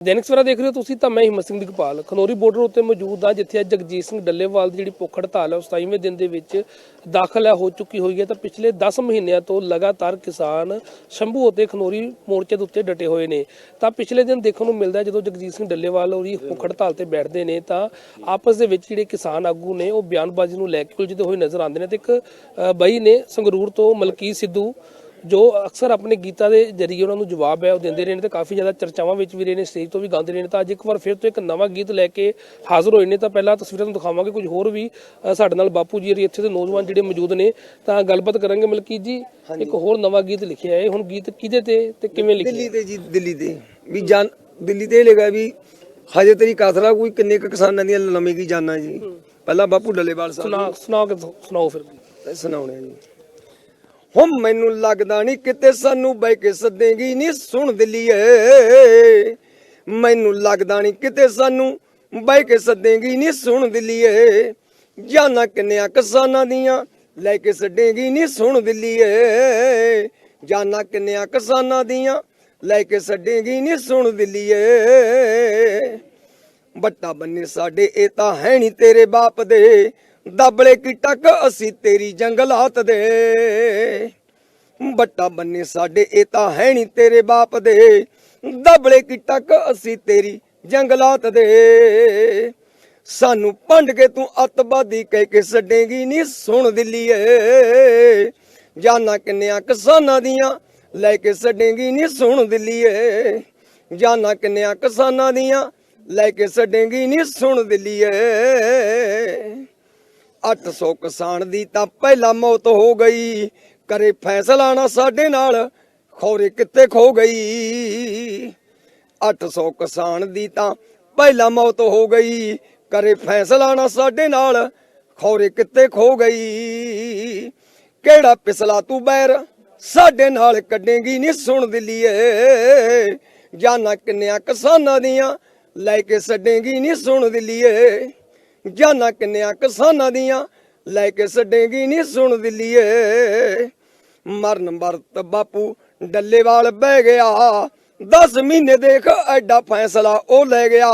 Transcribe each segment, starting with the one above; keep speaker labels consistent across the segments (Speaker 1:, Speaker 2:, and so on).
Speaker 1: ਦੈਨਿਕ ਸਵੇਰਾ ਦੇਖ ਰਹੇ ਹੋ ਤੁਸੀਂ ਤਾਂ ਮੈਂ ਹਿੰਮਤ ਸਿੰਘ ਦਿਗਪਾਲ ਖਨੋਰੀ ਬਾਰਡਰ ਉੱਤੇ ਮੌਜੂਦ ਹਾਂ ਜਿੱਥੇ ਅੱਜ ਜਗਜੀਤ ਸਿੰਘ ਡੱਲੇਵਾਲ ਦੀ ਜਿਹੜੀ ਭੁੱਖ ਹੜਤਾਲ ਹੈ ਉਸ 27ਵੇਂ ਦਿਨ ਦੇ ਵਿੱਚ ਦਾਖਲ ਹੈ ਹੋ ਚੁੱਕੀ ਹੋਈ ਹੈ। ਤਾਂ ਪਿਛਲੇ 10 ਮਹੀਨਿਆਂ ਤੋਂ ਲਗਾਤਾਰ ਕਿਸਾਨ ਸ਼ੰਭੂ ਅਤੇ ਖਨੋਰੀ ਮੋਰਚੇ ਦੇ ਉੱਤੇ ਡਟੇ ਹੋਏ ਨੇ। ਤਾਂ ਪਿਛਲੇ ਦਿਨ ਦੇਖਣ ਨੂੰ ਮਿਲਦਾ ਜਦੋਂ ਜਗਜੀਤ ਸਿੰਘ ਡੱਲੇਵਾਲ ਹੋਰੀ ਭੁੱਖ ਹੜਤਾਲ ਤੇ ਬੈਠਦੇ ਨੇ, ਤਾਂ ਆਪਸ ਦੇ ਵਿੱਚ ਜਿਹੜੇ ਕਿਸਾਨ ਆਗੂ ਨੇ, ਉਹ ਬਿਆਨਬਾਜ਼ੀ ਨੂੰ ਲੈ ਕੇ ਉਲਝਦੇ ਹੋਏ ਨਜ਼ਰ ਆਉਂਦੇ ਨੇ ਤੇ ਇੱਕ ਬਈ ਨੇ ਸੰਗਰੂਰ ਤੋਂ ਮਲਕੀਤ ਸਿੱਧੂ ਜੋ ਅਕਸਰ ਆਪਣੇ ਗੀਤਾਂ ਦੇ ਜਰੀਏ ਉਹਨਾਂ ਨੂੰ ਜਵਾਬ ਹੈ ਉਹ ਦਿੰਦੇ ਰਹੇ ਨੇ ਤੇ ਕਾਫੀ ਜ਼ਿਆਦਾ ਚਰਚਾਵਾਂ ਵਿੱਚ ਵੀ ਰਹੇ ਨੇ ਸਟੇਜ ਤੋਂ ਵੀ ਗਾਉਂਦੇ ਰਹੇ ਨੇ। ਤਾਂ ਅੱਜ ਇੱਕ ਵਾਰ ਫਿਰ ਤੋਂ ਇੱਕ ਨਵਾਂ ਗੀਤ ਲੈ ਕੇ ਹਾਜ਼ਰ ਹੋਏ ਨੇ। ਤਾਂ ਪਹਿਲਾਂ ਤਸਵੀਰਾਂ ਤੁਹਾਨੂੰ ਦਿਖਾਵਾਂਗੇ ਕੁਝ ਹੋਰ ਵੀ ਸਾਡੇ ਨਾਲ ਬਾਪੂ ਜੀ ਇੱਥੇ ਦੇ ਨੌਜਵਾਨ ਜਿਹੜੇ ਮੌਜੂਦ ਨੇ। ਤਾਂ ਗੱਲਬਾਤ ਕਰਾਂਗੇ ਮਲਕੀਤ ਜੀ ਇੱਕ ਹੋਰ ਨਵਾਂ ਗੀਤ ਲਿਖਿਆ ਹੈ। ਹੁਣ ਗੀਤ ਕਿਹਦੇ ਤੇ ਤੇ ਕਿਵੇਂ ਲਿਖਿਆ?
Speaker 2: ਦਿੱਲੀ ਤੇ ਜੀ ਦਿੱਲੀ ਤੇ। ਵੀ ਜਾਨ ਦਿੱਲੀ ਤੇ ਲਿਖਿਆ ਵੀ ਹਜੇ ਤੇਰੀ ਕਾਤਰਾ ਕੋਈ ਕਿੰਨੇ ਕੁ ਕਿਸਾਨਾਂ ਦੀਆਂ ਲੰਮੀ ਕੀ ਜਾਨਾਂ ਜੀ। ਪਹਿਲਾਂ ਬਾਪੂ ਡੱਲੇਵਾਲ ਸਾਹਿਬ
Speaker 1: ਸੁਣਾ ਸੁਣਾਓ ਕਿ ਸੁਣਾਓ ਫਿਰ।
Speaker 2: ਸੁਣਾਉਣੇ ਜੀ। ਹੋ ਮੈਨੂੰ ਲੱਗਦਾ ਨਹੀਂ ਕਿਤੇ ਸਾਨੂੰ ਬਹਿ ਕੇ ਸੱਦੇਗੀ, ਨਹੀਂ ਸੁਣ ਦਿੱਲੀਏ ਮੈਨੂੰ ਲੱਗਦਾ ਨਹੀਂ ਕਿਤੇ ਸਾਨੂੰ ਬਹਿ ਕੇ ਸੱਦੇਗੀ, ਨਹੀਂ ਸੁਣ ਦਿੱਲੀਏ ਜਾਨਾਂ ਕਿੰਨਿਆਂ ਕਿਸਾਨਾਂ ਦੀਆਂ ਲੈ ਕੇ ਸੱਡੇਗੀ, ਨਹੀਂ ਸੁਣ ਦਿੱਲੀਏ ਜਾਨਾਂ ਕਿੰਨਿਆਂ ਕਿਸਾਨਾਂ ਦੀਆਂ ਲੈ ਕੇ ਸੱਡੇਗੀ, ਨਹੀਂ ਸੁਣ ਦਿੱਲੀਏ ਬੱਟਾ ਬੰਨੇ ਸਾਡੇ, ਇਹ ਤਾਂ ਹੈ ਨਹੀਂ ਤੇਰੇ ਬਾਪ ਦੇ। ਦਬਲੇ ਕੀ ਟੱਕ, ਅਸੀਂ ਤੇਰੀ ਜੰਗਲਾਤ ਦੇ। ਬੱਟਾ ਬੰਨੇ ਸਾਡੇ, ਇਹ ਤਾਂ ਹੈ ਨਹੀਂ ਤੇਰੇ ਬਾਪ ਦੇ। ਦਬਲੇ ਕੀ ਟੱਕ, ਅਸੀਂ ਤੇਰੀ ਜੰਗਲਾਤ ਦੇ। ਸਾਨੂੰ ਭੰਡ ਕੇ ਤੂੰ ਅਤਵਾਦੀ ਕਹਿ ਕੇ ਛੱਡੇਗੀ ਨਹੀਂ ਸੁਣ ਦਿੱਲੀਏ। ਜਾਨਾਂ ਕਿੰਨਿਆਂ ਕਿਸਾਨਾਂ ਦੀਆਂ ਲੈ ਕੇ ਛੱਡੇਗੀ ਨਹੀਂ ਸੁਣ ਦਿੱਲੀਏ। ਜਾਨਾਂ ਕਿੰਨਿਆਂ ਕਿਸਾਨਾਂ ਦੀਆਂ ਲੈ ਕੇ ਛੱਡੇਗੀ ਨਹੀਂ ਸੁਣ ਦਿੱਲੀਏ। 800 ਕਿਸਾਨ ਦੀ ਤਾਂ ਪਹਿਲਾ ਮੌਤ ਹੋ ਗਈ। ਕਰੇ ਫੈਸਲਾ ਨਾ ਸਾਡੇ ਨਾਲ, ਖੌਰੇ ਕਿੱਥੇ ਖੋ ਗਈ। 800 ਕਿਸਾਨ ਦੀ ਤਾਂ ਪਹਿਲਾ ਮੌਤ ਹੋ ਗਈ। ਕਰੇ ਫੈਸਲਾ ਨਾ ਸਾਡੇ ਨਾਲ, ਖੌਰੇ ਕਿੱਥੇ ਖੋ ਗਈ। ਕਿਹੜਾ ਪਿਸਲਾ ਤੂੰ ਬੈਰ, ਸਾਡੇ ਨਾਲ ਕੱਢੇਗੀ ਨਹੀਂ ਸੁਣ ਦਿੱਲੀਏ। ਜਾਨਾਂ ਕਿੰਨਿਆਂ ਕਿਸਾਨਾਂ ਦੀਆਂ ਲੈ ਕੇ ਛੱਡੇਗੀ ਨਹੀਂ ਸੁਣ ਦਿੱਲੀਏ। ਜਾਨਾਂ ਕਿੰਨਿਆਂ ਕਿਸਾਨਾਂ ਦੀਆਂ, ਲੈ ਕੇ ਛੱਡੇਗੀ ਨਹੀਂ ਸੁਣ ਦਿੱਲੀਏ। ਮਰਨ ਵਰਤ ਬਾਪੂ ਡੱਲੇਵਾਲ ਬਹਿ ਗਿਆ। 10 ਮਹੀਨੇ ਦੇਖ ਐਡਾ ਫੈਸਲਾ ਉਹ ਲੈ ਗਿਆ।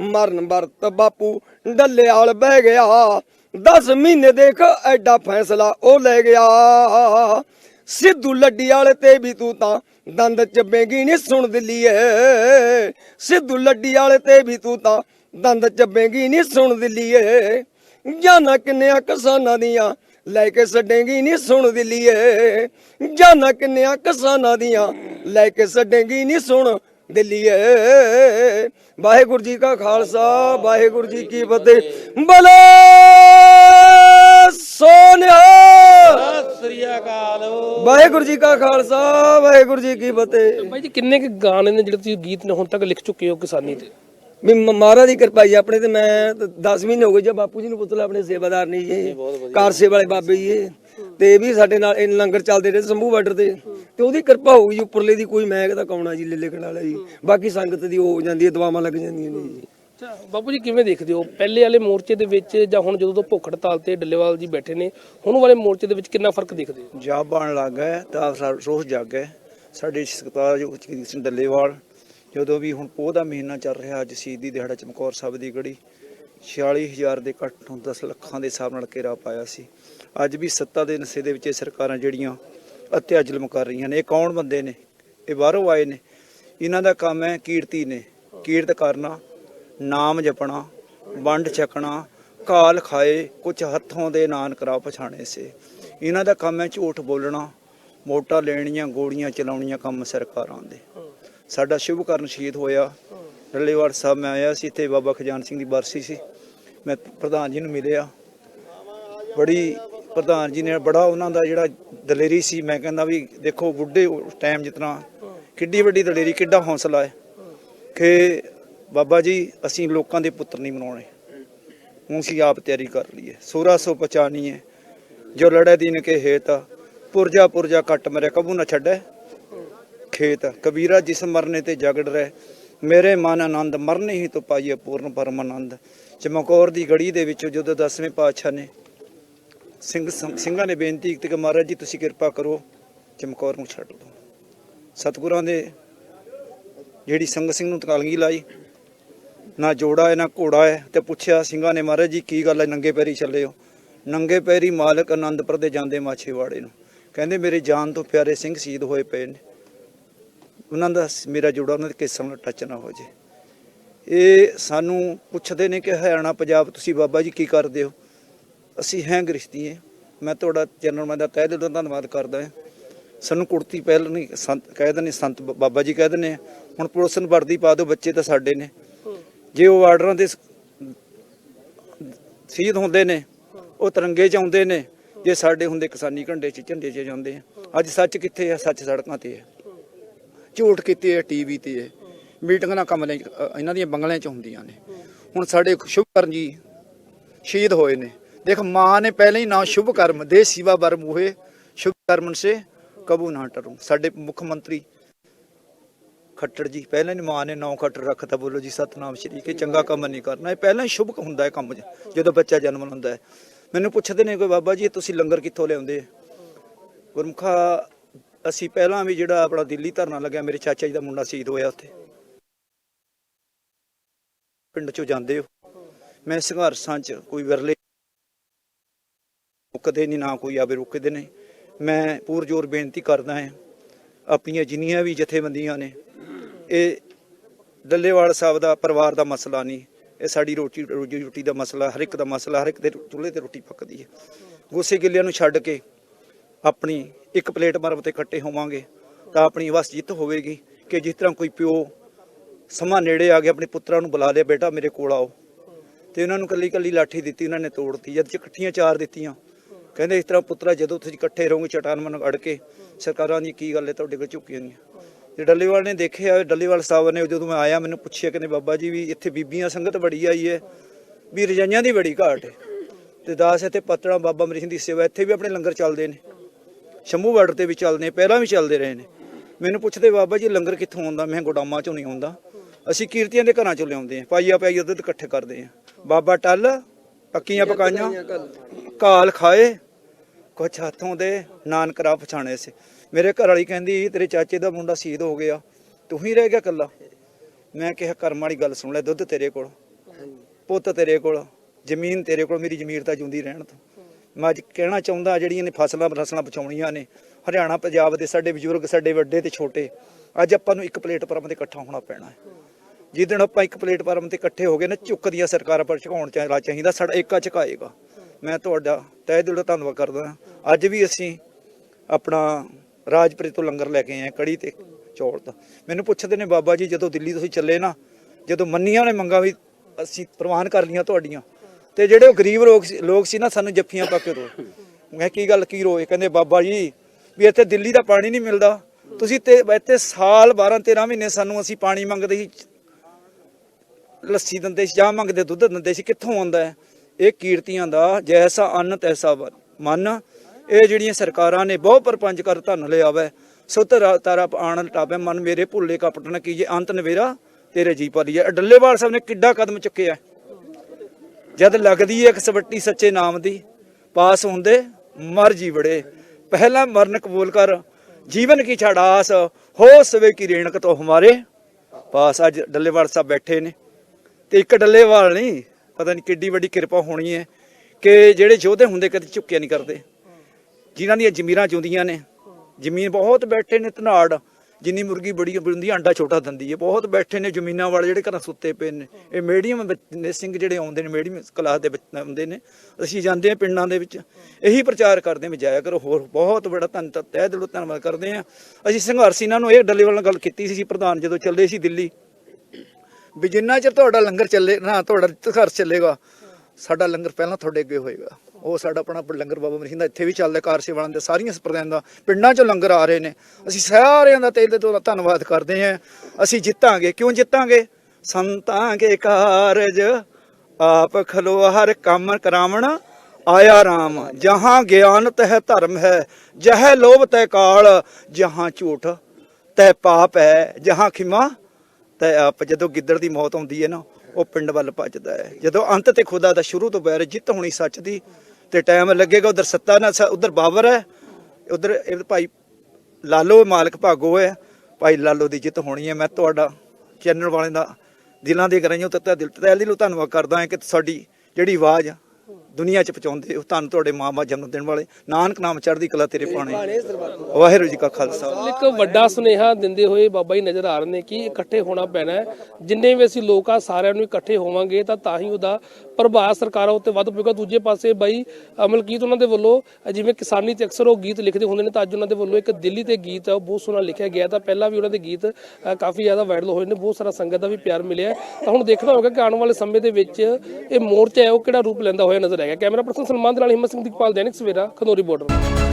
Speaker 2: ਮਰਨ ਵਰਤ ਬਾਪੂ ਡੱਲੇਵਾਲ ਬਹਿ ਗਿਆ। 10 ਮਹੀਨੇ ਦੇਖ ਐਡਾ ਫੈਸਲਾ ਉਹ ਲੈ ਗਿਆ। ਸਿੱਧੂ ਲੱਡੀ ਵਾਲੇ ਤੇ ਵੀ ਤੂੰ ਤਾਂ ਦੰਦ ਚੱਬੇਗੀ ਨਹੀਂ ਸੁਣ ਦਿੱਲੀਏ। ਸਿੱਧੂ ਲੱਡੀ ਵਾਲੇ ਤੇ ਵੀ ਤੂੰ ਤਾਂ ਦੰਦ ਚੱਬੇਗੀ ਨਹੀਂ ਸੁਣ ਦਿੱਲੀਏ। ਜਾਨਾਂ ਕਿੰਨਿਆਂ ਕਿਸਾਨਾਂ ਦੀਆਂ ਲੈ ਕੇ ਛੱਡੇਗੀ ਨਹੀਂ ਸੁਣ ਦਿੱਲੀਏ। ਜਾਨਾਂ ਕਿੰਨਿਆਂ ਕਿਸਾਨਾਂ ਦੀਆਂ ਲੈ ਕੇ ਛੱਡੇਗੀ ਨਹੀਂ ਸੁਣ ਦਿੱਲੀਏ। ਵਾਹਿਗੁਰੂ ਜੀ ਕਾ ਖਾਲਸਾ ਵਾਹਿਗੁਰੂ ਜੀ ਕੀ ਫਤਿਹ। ਬਲੇ ਸੋਨਿਆ।
Speaker 1: ਸ੍ਰੀ ਅਕਾਲ।
Speaker 2: ਵਾਹਿਗੁਰੂ ਜੀ ਕਾ ਖਾਲਸਾ ਵਾਹਿਗੁਰੂ ਜੀ ਕੀ ਫਤਿਹ।
Speaker 1: ਬਾਈ ਜੀ ਕਿੰਨੇ ਕੁ ਗਾਣੇ ਨੇ ਜਿਹੜੇ ਤੁਸੀਂ ਗੀਤ ਨੇ ਹੁਣ ਤੱਕ ਲਿਖ ਚੁੱਕੇ ਹੋ ਕਿਸਾਨੀ ਤੇ?
Speaker 2: ਵੀ ਮ- ਮਹਾਰਾਜ ਦੀ ਕਿਰਪਾ ਜੀ ਆਪਣੇ ਤੇ ਮੈਂ 10 ਮਹੀਨੇ ਹੋ ਗਏ ਜੀ ਬਾਪੂ ਜੀ ਨੂੰ ਪੁੱਛ ਲਿਆ ਆਪਣੇ ਸੇਵਾਦਾਰ ਨੇ ਜੀ ਕਾਰ ਸੇਵਾ ਵਾਲੇ ਬਾਬੇ ਜੀ ਇਹ। ਤੇ ਇਹ ਵੀ ਸਾਡੇ ਨਾਲ ਇਹ ਲੰਗਰ ਚੱਲਦੇ ਰਹੇ ਸੰਭੂ ਬਾਰਡਰ ਤੇ। ਤੇ ਉਹਦੀ ਕਿਰਪਾ ਹੋ ਗਈ ਉੱਪਰਲੇ ਦੀ ਕੋਈ ਮੈਂ ਕਿਹਦਾ ਕੌਣਾ ਜੀ ਲੈ ਲਿਖਣ ਵਾਲਾ ਜੀ। ਬਾਕੀ ਸੰਗਤ ਦੀ ਉਹ ਹੋ ਜਾਂਦੀ ਹੈ ਦੁਆਵਾਂ ਲੱਗ ਜਾਂਦੀਆਂ ਨੇ ਜੀ।
Speaker 1: ਅੱਛਾ ਬਾਪੂ ਜੀ ਕਿਵੇਂ ਦੇਖਦੇ ਹੋ? ਪਹਿਲੇ ਵਾਲੇ ਮੋਰਚੇ ਦੇ ਵਿੱਚ ਜਾਂ ਹੁਣ ਜਦੋਂ ਤੋਂ ਭੁੱਖ ਹੜਤਾਲ ਤੇ ਡੱਲੇਵਾਲ ਜੀ ਬੈਠੇ ਨੇ ਹੁਣ ਵਾਲੇ ਮੋਰਚੇ ਦੇ ਵਿੱਚ ਕਿੰਨਾ ਫ਼ਰਕ ਦੇਖਦੇ ਹੋ?
Speaker 3: ਜਾਬ ਬਣ ਲੱਗ ਗਿਆ ਤਾਂ ਸਾ- ਰੋਹ ਜਾਗ ਗਿਆ। ਸਾਡੇ ਸਤਿਕਾਰ ਜੋ ਸਿੰਘ ਡੱਲੇਵਾਲ ਜਦੋਂ ਵੀ ਹੁਣ ਪੋਹ ਦਾ ਮਹੀਨਾ ਚੱਲ ਰਿਹਾ, ਅੱਜ ਸ਼ਹੀਦੀ ਦਿਹਾੜਾ ਚਮਕੌਰ ਸਾਹਿਬ ਦੀ ਗੜੀ 46000 ਦੇ ਘੱਟ ਨੂੰ 10 ਲੱਖਾਂ ਦੇ ਹਿਸਾਬ ਨਾਲ ਘੇਰਾ ਪਾਇਆ ਸੀ। ਅੱਜ ਵੀ ਸੱਤਾ ਦੇ ਨਸ਼ੇ ਦੇ ਵਿੱਚ ਇਹ ਸਰਕਾਰਾਂ ਜਿਹੜੀਆਂ ਅਤਿਆ ਜ਼ੁਲਮ ਕਰ ਰਹੀਆਂ ਨੇ, ਇਹ ਕੌਣ ਬੰਦੇ ਨੇ? ਇਹ ਬਾਹਰੋਂ ਆਏ ਨੇ। ਇਹਨਾਂ ਦਾ ਕੰਮ ਹੈ ਕੀਰਤੀ ਨੇ। ਕੀਰਤ ਕਰਨਾ, ਨਾਮ ਜਪਣਾ, ਵੰਡ ਛਕਣਾ, ਕਾਲ ਖਾਏ, ਕੁਛ ਹੱਥੋਂ ਦੇ ਨਾਨਕਰਾ ਪਛਾਣੇ ਸੇ। ਇਹਨਾਂ ਦਾ ਕੰਮ ਹੈ ਝੂਠ ਬੋਲਣਾ ਮੋਟਾ ਲੈਣੀਆਂ, ਗੋਲੀਆਂ ਚਲਾਉਣੀਆਂ ਕੰਮ ਸਰਕਾਰਾਂ ਦੇ। ਸਾਡਾ ਸ਼ੁਭ ਕਰਨ ਸ਼ਹੀਦ ਹੋਇਆ। ਰੱਲੇਵਾਲ ਸਾਹਿਬ, ਮੈਂ ਆਇਆ ਸੀ ਇੱਥੇ, ਬਾਬਾ ਖਜਾਨ ਸਿੰਘ ਦੀ ਬਰਸੀ ਸੀ। ਮੈਂ ਪ੍ਰਧਾਨ ਜੀ ਨੂੰ ਮਿਲਿਆ। ਬੜੀ ਪ੍ਰਧਾਨ ਜੀ ਨੇ ਬੜਾ ਉਹਨਾਂ ਦਾ ਜਿਹੜਾ ਦਲੇਰੀ ਸੀ, ਮੈਂ ਕਹਿੰਦਾ ਵੀ ਦੇਖੋ ਬੁੱਢੇ ਟਾਈਮ ਜਿਤਨਾ, ਕਿੱਡੀ ਵੱਡੀ ਦਲੇਰੀ, ਕਿੱਡਾ ਹੌਸਲਾ ਹੈ ਕਿ ਬਾਬਾ ਜੀ, ਅਸੀਂ ਲੋਕਾਂ ਦੇ ਪੁੱਤਰ ਨਹੀਂ ਬਣਾਉਣੇ ਹੁਣ ਅਸੀਂ ਆਪ ਤਿਆਰੀ ਕਰ ਲਈਏ। 1695 ਹੈ ਜੋ ਲੜੇ ਦੀਨ ਕੇ ਹੇਤ ਪੁਰਜਾ ਪੁਰਜਾ ਕੱਟ ਮਰੇ ਕਬੂ ਨਾ ਛੱਡੇ। ਖੇਤ, ਕਬੀਰਾ ਜਿਸ ਮਰਨੇ ਤੇ ਜਗੜ ਰਹਿ, ਮੇਰੇ ਮਨ ਆਨੰਦ ਮਰਨੇ ਹੀ ਤੋਂ ਪਾਈਏ ਪੂਰਨ ਪਰਮ ਆਨੰਦ। ਚਮਕੌਰ ਦੀ ਗੜੀ ਦੇ ਵਿੱਚ ਜਦੋਂ ਦਸਵੇਂ ਪਾਤਸ਼ਾਹ ਨੇ ਸਿੰਘ ਸਿੰਘਾਂ ਨੇ ਬੇਨਤੀ ਕੀਤੀ ਕਿ ਮਹਾਰਾਜ ਜੀ, ਤੁਸੀਂ ਕਿਰਪਾ ਕਰੋ, ਚਮਕੌਰ ਨੂੰ ਛੱਡ ਦਿਓ। ਸਤਿਗੁਰਾਂ ਦੇ ਜਿਹੜੀ ਸੰਗਤ ਸਿੰਘ ਨੂੰ ਤਕਾਲਗੀ ਲਾਈ, ਨਾ ਜੋੜਾ ਹੈ, ਨਾ ਘੋੜਾ ਹੈ, ਤੇ ਪੁੱਛਿਆ ਸਿੰਘਾਂ ਨੇ, ਮਹਾਰਾਜ ਜੀ, ਕੀ ਗੱਲ ਹੈ, ਨੰਗੇ ਪੈਰੀ ਚੱਲੇ ਹੋ? ਨੰਗੇ ਪੈਰੀ ਮਾਲਕ ਆਨੰਦਪੁਰ ਦੇ ਜਾਂਦੇ ਮਾਛੇਵਾੜੇ ਨੂੰ। ਕਹਿੰਦੇ, ਮੇਰੇ ਜਾਨ ਤੋਂ ਪਿਆਰੇ ਸਿੰਘ ਸ਼ਹੀਦ ਹੋਏ ਪਏ ਨੇ। ਉਹਨਾਂ ਦਾ ਮੇਰਾ ਜੋੜਾ ਉਹਨਾਂ ਦੇ ਕੇਸਾਂ ਨਾਲ ਟੱਚ ਨਾ ਹੋ ਜੇ ਇਹ ਸਾਨੂੰ ਪੁੱਛਦੇ ਨੇ ਕਿ ਹਰਿਆਣਾ, ਪੰਜਾਬ, ਤੁਸੀਂ ਬਾਬਾ ਜੀ ਕੀ ਕਰਦੇ ਹੋ? ਅਸੀਂ ਹੈ ਗ੍ਰਸਤੀਏ ਮੈਂ ਤੁਹਾਡਾ ਜਨਰਲ ਮੈਂ ਦਾ ਤਹਿ ਦਿਲੋਂ ਧੰਨਵਾਦ ਕਰਦਾ ਹਾਂ ਸਾਨੂੰ ਕੁੜਤੀ ਪਹਿਲ ਨਹੀਂ, ਸੰਤ ਕਹਿ ਦਿੰਦੇ, ਸੰਤ ਬ- ਬਾਬਾ ਜੀ ਕਹਿ ਦਿੰਦੇ ਆ। ਹੁਣ ਪੁਲਿਸ ਨੂੰ ਵਰਦੀ ਪਾ ਦਿਓ, ਬੱਚੇ ਤਾਂ ਸਾਡੇ ਨੇ। ਜੇ ਉਹ ਆਰਡਰਾਂ ਦੇ ਸ਼ਹੀਦ ਹੁੰਦੇ ਨੇ, ਉਹ ਤਿਰੰਗੇ 'ਚ ਆਉਂਦੇ ਨੇ, ਜੇ ਸਾਡੇ ਹੁੰਦੇ ਕਿਸਾਨੀ ਘੰਡੇ 'ਚ, ਝੰਡੇ 'ਚ ਜਾਂਦੇ ਆ। ਅੱਜ ਸੱਚ ਕਿੱਥੇ ਆ? ਸੱਚ ਸੜਕਾਂ ਤੇ ਹੈ ਝੂਠ ਕੀਤੇ ਹੈ ਟੀਵੀ ਤੇ ਹੈ ਮੀਟਿੰਗਾਂ ਕਮਲੇ 'ਚ, ਅ, ਇਹਨਾਂ ਦੀਆਂ ਬੰਗਲਿਆਂ 'ਚ ਹੁੰਦੀਆਂ ਨੇ। ਹੁਣ ਸਾਡੇ ਸ਼ੁਭਕਰਨ ਜੀ ਸ਼ਹੀਦ ਹੋਏ ਨੇ। ਦੇਖ ਮਾਂ ਨੇ ਪਹਿਲੇ ਹੀ ਨਾ ਸ਼ੁਭ ਕਰਮ ਦੇ ਸਿਵਾ ਬਰਮ ਹੋਏ ਸ਼ੁਭ ਕਰਮ ਸੇ ਕਬੂ ਨਾ ਟਰੂ। ਸਾਡੇ ਮੁੱਖ ਮੰਤਰੀ ਖੱਟੜ ਜੀ ਪਹਿਲਾਂ ਹੀ ਮਾਂ ਨੇ ਨੌ ਖੱਟੜ ਰੱਖਤਾ ਬੋਲੋ ਜੀ ਸਤਨਾਮ ਸ਼੍ਰੀ ਕਿ ਚੰਗਾ ਕੰਮ ਨਹੀਂ ਕਰਨਾ। ਇਹ ਪਹਿਲਾਂ ਹੀ ਸ਼ੁਭ ਹੁੰਦਾ ਹੈ ਕੰਮ ਜਦੋਂ ਬੱਚਾ ਜਨਮ ਲੈਂਦਾ ਹੈ। ਮੈਨੂੰ ਪੁੱਛਦੇ ਨੇ ਕੋਈ ਬਾਬਾ ਜੀ ਤੁਸੀਂ ਲੰਗਰ ਕਿੱਥੋਂ ਲਿਆਉਂਦੇ? ਗੁਰਮੁਖਾ ਅਸੀਂ ਪਹਿਲਾਂ ਵੀ ਜਿਹੜਾ ਆਪਣਾ ਦਿੱਲੀ ਧਰਨਾ ਲੱਗਿਆ, ਮੇਰੇ ਚਾਚਾ ਜੀ ਦਾ ਮੁੰਡਾ ਸ਼ਹੀਦ ਹੋਇਆ ਉੱਥੇ। ਪਿੰਡ ਚੋਂ ਜਾਂਦੇ ਹੋ। ਮੈਂ ਸੰਘਰਸ਼ਾਂ 'ਚ ਕੋਈ ਵਿਰਲੇ ਰੁਕਦੇ ਨਹੀਂ, ਨਾ ਕੋਈ ਆਵੇ ਰੁਕਦੇ ਨੇ। ਮੈਂ ਪੂਰਜੋਰ ਬੇਨਤੀ ਕਰਦਾ ਹਾਂ, ਆਪਣੀਆਂ ਜਿੰਨੀਆਂ ਵੀ ਜਥੇਬੰਦੀਆਂ ਨੇ, ਇਹ ਡੱਲੇਵਾਲ ਸਾਹਿਬ ਦਾ ਪਰਿਵਾਰ ਦਾ ਮਸਲਾ ਨਹੀਂ, ਇਹ ਸਾਡੀ ਰੋਟੀ, ਰੋਜੀ ਰੋਟੀ ਦਾ ਮਸਲਾ, ਹਰ ਇੱਕ ਦਾ ਮਸਲਾ, ਹਰ ਇੱਕ ਦੇ ਚੁੱਲ੍ਹੇ ਤੇ ਰੋਟੀ ਪੱਕਦੀ ਹੈ। ਗੁੱਸੇ ਗਿੱਲਿਆਂ ਨੂੰ ਛੱਡ ਕੇ ਆਪਣੀ ਇੱਕ ਪਲੇਟ ਮਰਮ ਤੇ ਇਕੱਠੇ ਹੋਵਾਂਗੇ ਤਾਂ ਆਪਣੀ ਵਸ ਜਿੱਤ ਹੋਵੇਗੀ ਕਿ ਜਿਸ ਤਰ੍ਹਾਂ ਕੋਈ ਪਿਓ ਸਮਾਂ ਨੇੜੇ ਆ ਗਿਆ, ਆਪਣੇ ਪੁੱਤਰਾਂ ਨੂੰ ਬੁਲਾ ਲਿਆ, ਬੇਟਾ ਮੇਰੇ ਕੋਲ ਆਓ। ਤੇ ਉਹਨਾਂ ਨੂੰ ਕੱਲੀ ਕੱਲੀ ਲਾਠੀ ਦਿੱਤੀ, ਉਹਨਾਂ ਨੇ ਤੋੜਤੀ। ਜਦ ਚ ਇਕੱਠੀਆਂ ਚਾਰ ਦਿੱਤੀਆਂ, ਕਹਿੰਦੇ ਇਸ ਤਰ੍ਹਾਂ ਪੁੱਤਰਾ ਜਦੋਂ ਤੁਸੀਂ ਇਕੱਠੇ ਰਹੋਗੇ ਚਟਾਨ ਮਨ ਅੜ ਕੇ, ਸਰਕਾਰਾਂ ਦੀ ਕੀ ਗੱਲ ਹੈ, ਤੁਹਾਡੇ ਕੋਲ ਝੁਕੀਆਂ ਨਹੀਂ। ਤੇ ਡੱਲੇਵਾਲ ਨੇ ਦੇਖਿਆ, ਡੱਲੇਵਾਲ ਸਾਹਿਬ ਨੇ ਜਦੋਂ ਮੈਂ ਆਇਆ, ਮੈਨੂੰ ਪੁੱਛਿਆ, ਕਹਿੰਦੇ ਬਾਬਾ ਜੀ ਵੀ ਇੱਥੇ ਬੀਬੀਆਂ ਸੰਗਤ ਬੜੀ ਆਈ ਹੈ, ਵੀ ਰਜਾਈਆਂ ਦੀ ਬੜੀ ਘਾਟ ਹੈ। ਤੇ ਦਾਸ ਇੱਥੇ ਪਤੜਾ, ਬਾਬਾ ਅਮਰੀਕ ਸਿੰਘ ਦੀ ਸੇਵਾ, ਇੱਥੇ ਵੀ ਆਪਣੇ ਲੰਗਰ ਚੱਲਦੇ ਨੇ। ਸ਼ੰਭੂ ਬਾਰਡਰ ਤੇ ਵੀ ਚੱਲਦੇ ਪਹਿਲਾਂ ਵੀ ਚੱਲਦੇ ਰਹੇ ਨੇ। ਮੈਨੂੰ ਪੁੱਛਦੇ ਬਾਬਾ ਜੀ ਲੰਗਰ ਕਿੱਥੋਂ ਆਉਂਦਾ? ਮੈਂ ਗੋਡਾਮਾਂ ਚੋਂ ਨਹੀਂ ਆਉਂਦਾ। ਅਸੀਂ ਕੀਰਤੀਆਂ ਦੇ ਘਰਾਂ ਚੋਂ ਲਿਆਉਂਦੇ ਆ ਪਾਈਆ ਪਾਈਆ ਦੁੱਧ ਇਕੱਠੇ ਕਰਦੇ ਆ ਬਾਬਾ ਟੱਲ ਪੱਕੀਆਂ ਪਕਾਈਆਂ ਕਾਲ ਖਾਏ। ਕੁਛ ਹੱਥੋਂ ਦੇ ਨਾਨਕ ਰਾਹ ਪਛਾਣੇ ਸੀ। ਮੇਰੇ ਘਰ ਵਾਲੀ ਕਹਿੰਦੀ ਤੇਰੇ ਚਾਚੇ ਦਾ ਮੁੰਡਾ ਸ਼ਹੀਦ ਹੋ ਗਿਆ। ਤੂੰ ਹੀ ਰਹਿ ਗਿਆ ਕੱਲਾ ਮੈਂ ਕਿਹਾ ਕਰਮ ਵਾਲੀ ਗੱਲ ਸੁਣ ਲੈ ਦੁੱਧ ਤੇਰੇ ਕੋਲ। ਪੁੱਤ ਤੇਰੇ ਕੋਲ। ਜ਼ਮੀਨ ਤੇਰੇ ਕੋਲ। ਮੇਰੀ ਜ਼ਮੀਰ ਤਾਂ ਜੁੰਦੀ ਰਹਿਣ ਤੋਂ। ਮੈਂ ਅੱਜ ਕਹਿਣਾ ਚਾਹੁੰਦਾ ਜਿਹੜੀਆਂ ਨੇ ਫਸਲਾਂ ਫਸਲਾਂ ਬਚਾਉਣੀਆਂ ਨੇ ਹਰਿਆਣਾ ਪੰਜਾਬ ਦੇ ਸਾਡੇ ਬਜ਼ੁਰਗ ਸਾਡੇ ਵੱਡੇ ਤੇ ਛੋਟੇ ਅੱਜ ਆਪਾਂ ਨੂੰ ਇੱਕ ਪਲੇਟਫਾਰਮ ਤੇ ਇਕੱਠਾ ਹੋਣਾ ਪੈਣਾ ਹੈ। ਜਿਸ ਆਪਾਂ ਇੱਕ ਪਲੇਟਫਾਰਮ ਤੇ ਇਕੱਠੇ ਹੋ ਗਏ ਨਾ ਚੁੱਕਦੀਆਂ ਸਰਕਾਰਾਂ ਪਰ ਝੁਕਾਉਣ ਚਾਹੀਦਾ ਚਾਹੀਦਾ ਸਾਡਾ ਏਕਾ ਝੁਕਾਏਗਾ। ਮੈਂ ਤੁਹਾਡਾ ਤਹਿ ਦਿਲੋਂ ਧੰਨਵਾਦ ਕਰਦਾ ਅੱਜ ਵੀ ਅਸੀਂ ਆਪਣਾ ਰਾਜਪੁਰੇ ਤੋਂ ਲੰਗਰ ਲੈ ਕੇ ਆਏ ਹਾਂ, ਕੜੀ ਤੇ ਚੌਲ ਦਾ। ਮੈਨੂੰ ਪੁੱਛਦੇ ਨੇ ਬਾਬਾ ਜੀ ਜਦੋਂ ਦਿੱਲੀ ਤੁਸੀਂ ਚੱਲੇ ਨਾ ਜਦੋਂ ਮੰਨੀਆਂ ਨੇ ਮੰਗਾ ਵੀ ਅਸੀਂ ਪ੍ਰਵਾਨ ਕਰ ਲੀਆਂ ਤੁਹਾਡੀਆਂ ਤੇ ਜਿਹੜੇ ਉਹ ਗਰੀਬ ਲੋਕ ਸੀ ਲੋਕ ਸੀ ਨਾ, ਸਾਨੂੰ ਜੱਫੀਆਂ ਪਾ ਕੇ ਰੋ। ਮੈਂ ਕੀ ਗੱਲ, ਕੀ ਰੋਏ? ਕਹਿੰਦੇ, ਬਾਬਾ ਜੀ, ਵੀ ਇੱਥੇ ਦਿੱਲੀ ਦਾ ਪਾਣੀ ਨਹੀਂ ਮਿਲਦਾ। ਤੁਸੀਂ ਤੇ ਇੱਥੇ ਸਾਲ 12 13 ਮਹੀਨੇ ਸਾਨੂੰ ਅਸੀਂ ਪਾਣੀ ਮੰਗਦੇ ਸੀ। ਲੱਸੀ ਦਿੰਦੇ ਸੀ ਜਾਂ ਮੰਗਦੇ, ਦੁੱਧ ਦਿੰਦੇ ਸੀ। ਕਿੱਥੋਂ ਆਉਂਦਾ ਹੈ? ਇਹ ਕੀਰਤੀਆਂ ਦਾ ਜੈਸਾ ਅੰਨ, ਤੈਸਾ ਮਨ, ਇਹ ਜਿਹੜੀਆਂ ਸਰਕਾਰਾਂ ਨੇ ਬਹੁਤ ਪਰਪੰਚ ਕਰ ਧਨ ਲਿਆ ਵੈ ਸੋ ਤਾਰਾ ਆਣ ਟਾਪੇ ਮਨ ਮੇਰੇ ਭੁੱਲੇ ਕਪਟ ਕੀ ਜੇ ਅੰਤ ਨਵੇਰਾ ਤੇਰੇ ਜੀ ਪਲੀਏ ਡੱਲੇਵਾਲ ਸਾਹਿਬ ਨੇ ਕਿੱਡਾ ਕਦਮ ਚੁੱਕਿਆ। ਜਦ ਲੱਗਦੀ ਹੈ ਇੱਕ ਸਵੱਟੀ ਸੱਚੇ ਨਾਮ ਦੀ, ਪਾਸ ਹੁੰਦੇ ਮਰ ਜੀ ਬੜੇ ਪਹਿਲਾ ਮਰਨ ਕਬੂਲ ਕਰ, ਜੀਵਨ ਕੀ ਛੜਾਸ ਹੋ ਸਵੇ ਕੀ ਰੇਣਕ ਤੋਂ ਹਮਾਰੇ। ਪਾਸ ਅੱਜ ਡੱਲੇਵਾਲ ਸਾਹਿਬ ਬੈਠੇ ਨੇ। ਤੇ ਇੱਕ ਡੱਲੇਵਾਲ ਨਹੀਂ, ਪਤਾ ਨਹੀਂ ਕਿੱਡੀ ਵੱਡੀ ਕਿਰਪਾ ਹੋਣੀ ਹੈ ਕਿ ਜਿਹੜੇ ਯੋਧੇ ਹੁੰਦੇ ਕਦੇ ਝੁੱਕਿਆ ਨਹੀਂ ਕਰਦੇ। ਜਿਨ੍ਹਾਂ ਦੀਆਂ ਜ਼ਮੀਰਾਂ ਚੁੰਦੀਆਂ ਨੇ, ਜ਼ਮੀਨ ਬਹੁਤ ਬੈਠੇ ਨੇ ਧਨਾੜ। ਜਿੰਨੀ ਮੁਰਗੀ ਬੜੀ ਹੁੰਦੀ ਅੰਡਾ ਛੋਟਾ ਦਿੰਦੀ ਹੈ ਬਹੁਤ ਬੈਠੇ ਨੇ ਜ਼ਮੀਨਾਂ ਵਾਲੇ ਜਿਹੜੇ ਘਰਾਂ ਸੁੱਤੇ ਪਏ ਨੇ। ਇਹ ਮੀਡੀਅਮ ਨੇ, ਸਿੰਘ ਜਿਹੜੇ ਆਉਂਦੇ ਨੇ ਮੀਡੀਅਮ ਕਲਾਸ ਦੇ ਵਿੱਚ ਆਉਂਦੇ ਨੇ। ਅਸੀਂ ਜਾਂਦੇ ਹਾਂ ਪਿੰਡਾਂ ਦੇ ਵਿੱਚ। ਇਹੀ ਪ੍ਰਚਾਰ ਕਰਦੇ ਹਾਂ ਜਾਇਆ ਕਰੋ, ਹੋਰ ਬਹੁਤ ਬੜਾ ਧੰਨ ਤਹਿ ਦਿਲੋਂ ਧੰਨਵਾਦ ਕਰਦੇ ਹਾਂ। ਅਸੀਂ ਸੰਘਰਸ਼ ਇਹਨਾਂ ਨੂੰ ਇਹ ਡੱਲੇਵਾਲ ਨਾਲ ਗੱਲ ਕੀਤੀ ਸੀ ਪ੍ਰਧਾਨ ਜਦੋਂ ਚੱਲੇ ਸੀ ਦਿੱਲੀ। ਵੀ ਜਿੰਨਾ ਚਿਰ ਤੁਹਾਡਾ ਲੰਗਰ ਚੱਲੇ, ਨਾ ਤੁਹਾਡਾ ਘਰ ਚੱਲੇਗਾ, ਸਾਡਾ ਲੰਗਰ ਪਹਿਲਾਂ ਤੁਹਾਡੇ ਅੱਗੇ ਹੋਏਗਾ। ਉਹ ਸਾਡਾ ਆਪਣਾ ਲੰਗਰ ਬਾਬਾ ਮਰੀਨ ਇੱਥੇ ਵੀ ਚੱਲਦਾ, ਕਾਰ ਸੇਵਾਵਾਂ ਦੇ ਸਾਰੀਆਂ ਸੰਪਰਦਾਇਆਂ ਦਾ, ਪਿੰਡਾਂ 'ਚੋਂ ਲੰਗਰ ਆ ਰਹੇ ਨੇ। ਅਸੀਂ ਸਾਰਿਆਂ ਦਾ ਤੇਲ ਤੋਂ ਧੰਨਵਾਦ ਕਰਦੇ ਹਾਂ। ਅਸੀਂ ਜਿੱਤਾਂਗੇ, ਕਿਉਂ ਜਿੱਤਾਂਗੇ? ਸੰਤਾਂ ਕੇ ਕਾਰਜ, ਆਪ ਖਲੋ ਹਰ ਕੰਮ ਕਰਾਵਣ, ਆਇਆ ਰਾਮ। ਜਹਾਂ ਗਿਆਨ ਤਹਿ ਧਰਮ ਹੈ, ਜਹ ਲੋਭ ਤੈ ਕਾਲ, ਜਹਾਂ ਝੂਠ ਤੈ ਪਾਪ ਹੈ, ਜਹਾਂ ਖਿਮਾ ਤੈ ਆਪ। ਜਦੋਂ ਗਿੱਦੜ ਦੀ ਮੌਤ ਆਉਂਦੀ ਹੈ ਨਾ, ਉਹ ਪਿੰਡ ਵੱਲ ਭੱਜਦਾ ਹੈ। ਜਦੋਂ ਅੰਤ ਤੇ ਖੁਦਾ ਦਾ ਸ਼ੁਰੂ ਤੋਂ ਬੈਰ ਜਿੱਤ ਹੋਣੀ ਸੱਚ ਦੀ ਤੇ ਟਾਈਮ ਲੱਗੇਗਾ, ਉਧਰ ਸੱਤਾ ਨਾਲ ਉਧਰ ਬਾਬਰ ਹੈ, ਉਧਰ ਭਾਈ ਲਾਲੋ ਮਾਲਕ ਭਾਗੋ ਹੈ, ਭਾਈ ਲਾਲੋ ਦੀ ਜਿੱਤ ਹੋਣੀ ਹੈ। ਮੈਂ ਤੁਹਾਡਾ ਚੈਨਲ ਵਾਲਿਆਂ ਦਾ ਦਿਲਾਂ ਦੇ ਗਰਾਈਆਂ ਤੱਤਾ ਦਿਲ ਤਹਿ ਦਿਲੋਂ ਧੰਨਵਾਦ ਕਰਦਾ ਹਾਂ ਕਿ ਸਾਡੀ ਜਿਹੜੀ ਆਵਾਜ਼ ਦੁਨੀਆ 'ਚ ਪਹੁੰਚਾਉਂਦੇ ਹੋ ਤੁਹਾਨੂੰ ਤੁਹਾਡੇ ਮਾਂ-ਬਾਪ ਜਨਮ ਦੇਣ ਵਾਲੇ। ਨਾਨਕ ਨਾਮ ਚੜ੍ਹਦੀ ਕਲਾ ਤੇਰੇ ਪਾਣੇ। ਵਾਹਿਗੁਰੂ ਜੀ ਕਾ ਖਾਲਸਾ।
Speaker 1: ਇੱਕ ਵੱਡਾ ਸੁਨੇਹਾ ਦਿੰਦੇ ਹੋਏ ਬਾਬਾ ਜੀ ਨਜ਼ਰ ਆ ਰਹੇ ਨੇ ਕਿ ਇਕੱਠੇ ਹੋਣਾ ਪੈਣਾ ਹੈ। ਜਿੰਨੇ ਵੀ ਅਸੀਂ ਲੋਕ ਆ ਸਾਰਿਆਂ ਨੂੰ ਇਕੱਠੇ ਹੋਵਾਂਗੇ ਤਾਂ ਤਾਂ ਹੀ ਉਹਦਾ ਪ੍ਰਭਾਵ ਸਰਕਾਰਾਂ ਉੱਤੇ ਵੱਧ ਪਊਗਾ ਦੂਜੇ ਪਾਸੇ ਬਾਈ ਅਮਲਕੀਤ ਉਹਨਾਂ ਦੇ ਵੱਲੋਂ ਜਿਵੇਂ ਕਿਸਾਨੀ ਤੇ ਅਕਸਰ ਉਹ ਗੀਤ ਲਿਖਦੇ ਹੁੰਦੇ ਨੇ ਤਾਂ ਅੱਜ ਉਹਨਾਂ ਦੇ ਵੱਲੋਂ ਇੱਕ ਦਿੱਲੀ ਤੇ ਗੀਤ ਹੈ ਉਹ ਬਹੁਤ ਸੋਹਣਾ ਲਿਖਿਆ ਗਿਆ ਤਾਂ ਪਹਿਲਾਂ ਵੀ ਉਹਨਾਂ ਦੇ ਗੀਤ ਕਾਫੀ ਜ਼ਿਆਦਾ ਵਾਇਰਲ ਹੋਏ ਨੇ ਬਹੁਤ ਸਾਰਾ ਸੰਗਤ ਦਾ ਵੀ ਪਿਆਰ ਮਿਲਿਆ। ਤਾਂ ਹੁਣ ਦੇਖਣਾ ਹੋਵੇਗਾ ਕਿ ਆਉਣ ਵਾਲੇ ਸਮੇਂ ਦੇ ਵਿੱਚ ਇਹ ਮੋਰਚਾ ਹੈ ਉਹ ਕਿਹੜਾ ਰੂਪ ਲੈਂਦਾ ਹੋਇਆ ਨਜ਼ਰ ਆਏਗਾ ਕੈਮਰਾ ਪਰਸਨ ਸਲਮਾਨ ਦੇ ਨਾਲ ਹਿੰਮਤ ਸਿੰਘ ਦੀਪਾਲ ਦੈਨਿਕ ਸਵੇਰਾ ਖਨੋਰੀ ਬਾਰਡਰ